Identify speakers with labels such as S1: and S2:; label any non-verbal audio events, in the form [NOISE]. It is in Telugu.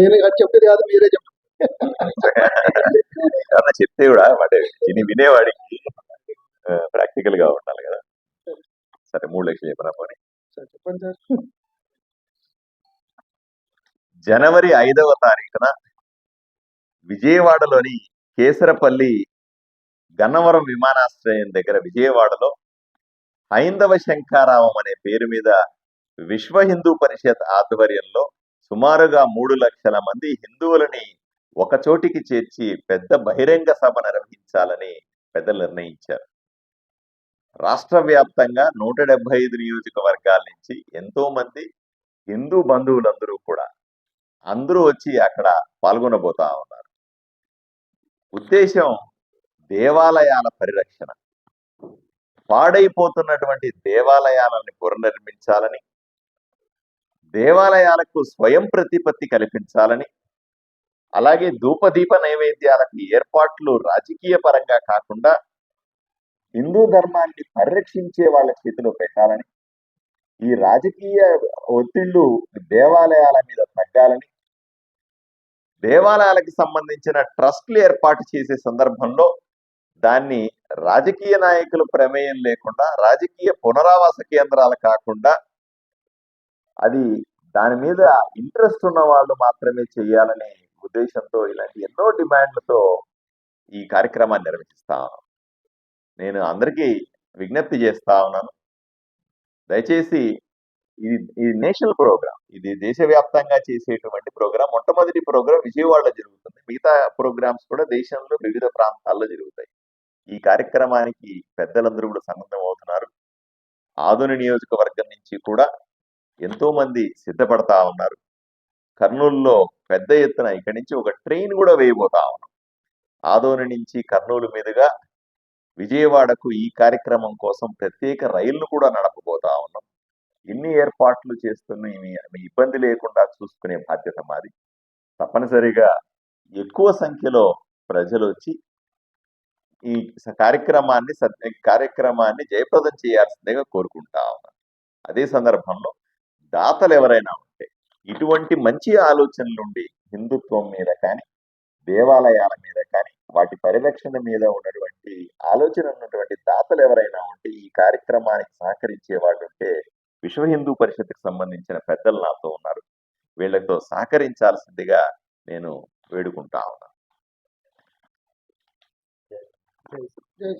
S1: నేను కాదు చెప్పేది కాదు మీరే చెప్పండి. [LAUGHS]
S2: అలా చెప్తే కూడా వాడు విని వినేవాడికి ప్రాక్టికల్గా ఉండాలి కదా. సరే మూడు లక్షలు చెప్పిన పోనీ?
S1: చెప్పండి సార్.
S2: జనవరి ఐదవ తారీఖున విజయవాడలోని కేసరపల్లి గన్నవరం విమానాశ్రయం దగ్గర విజయవాడలో హైందవ శంకారావం అనే పేరు మీద విశ్వ హిందూ పరిషత్ ఆధ్వర్యంలో సుమారుగా మూడు లక్షల మంది హిందువులని ఒక చోటికి చేర్చి పెద్ద బహిరంగ సభ నిర్వహించాలని పెద్దలు నిర్ణయించారు. రాష్ట్ర వ్యాప్తంగా నూట డెబ్బై ఐదు నియోజకవర్గాల నుంచి ఎంతో మంది హిందూ బంధువులందరూ కూడా అందరూ వచ్చి అక్కడ పాల్గొనబోతా ఉన్నారు. ఉద్దేశం దేవాలయాల పరిరక్షణ. పాడైపోతున్నటువంటి దేవాలయాలని పునర్నిర్మించాలని దేవాలయాలకు స్వయం ప్రతిపత్తి కల్పించాలని అలాగే ధూపదీప నైవేద్యాలకు ఏర్పాట్లు రాజకీయ పరంగా కాకుండా హిందూ ధర్మాన్ని పరిరక్షించే వాళ్ళ చేతిలో పెట్టాలని ఈ రాజకీయ ఒత్తిళ్ళు దేవాలయాల మీద తగ్గాలని దేవాలయాలకు సంబంధించిన ట్రస్ట్లు ఏర్పాటు చేసే సందర్భంలో దాన్ని రాజకీయ నాయకుల ప్రమేయం లేకుండా రాజకీయ పునరావాస కేంద్రాలు కాకుండా అది దాని మీద ఇంట్రెస్ట్ ఉన్న వాళ్ళు మాత్రమే చేయాలనే ఉద్దేశంతో ఇలాంటి ఎన్నో డిమాండ్లతో ఈ కార్యక్రమాన్ని నిర్వహిస్తా ఉన్నాను. నేను అందరికీ విజ్ఞప్తి చేస్తా ఉన్నాను. దయచేసి ఇది ఇది నేషనల్ ప్రోగ్రామ్ ఇది దేశవ్యాప్తంగా చేసేటువంటి ప్రోగ్రామ్ మొట్టమొదటి ప్రోగ్రామ్ విజయవాడలో జరుగుతుంది. మిగతా ప్రోగ్రామ్స్ కూడా దేశంలో వివిధ ప్రాంతాల్లో జరుగుతాయి. ఈ కార్యక్రమానికి పెద్దలందరూ కూడా సన్నద్ధం అవుతున్నారు ఆధుని నియోజకవర్గం నుంచి కూడా ఎంతో మంది సిద్ధపడతా ఉన్నారు. కర్నూలులో పెద్ద ఎత్తున ఇక్కడి నుంచి ఒక ట్రైన్ కూడా వేయబోతా ఉన్నాం. ఆదోని నుంచి కర్నూలు మీదుగా విజయవాడకు ఈ కార్యక్రమం కోసం ప్రత్యేక రైళ్ళు కూడా నడపబోతా ఉన్నాం. ఇన్ని ఏర్పాట్లు చేస్తున్న ఇబ్బంది లేకుండా చూసుకునే బాధ్యత మాది. తప్పనిసరిగా ఎక్కువ సంఖ్యలో ప్రజలు వచ్చి ఈ కార్యక్రమాన్ని కార్యక్రమాన్ని జయప్రదం చేయాల్సిందిగా కోరుకుంటా ఉన్నాను అదే సందర్భంలో దాతలు ఎవరైనా ఉంటే ఇటువంటి మంచి ఆలోచనలు ఉండి హిందుత్వం మీద కానీ దేవాలయాల మీద కానీ వాటి పరిరక్షణ మీద ఉన్నటువంటి ఆలోచన ఉన్నటువంటి దాతలు ఎవరైనా ఉంటే ఈ కార్యక్రమానికి సహకరించే వాళ్ళు ఉంటే విశ్వ హిందూ పరిషత్కి సంబంధించిన పెద్దలు నాతో ఉన్నారు. వీళ్ళతో సహకరించాల్సిందిగా నేను వేడుకుంటా ఉన్నాను.
S1: జై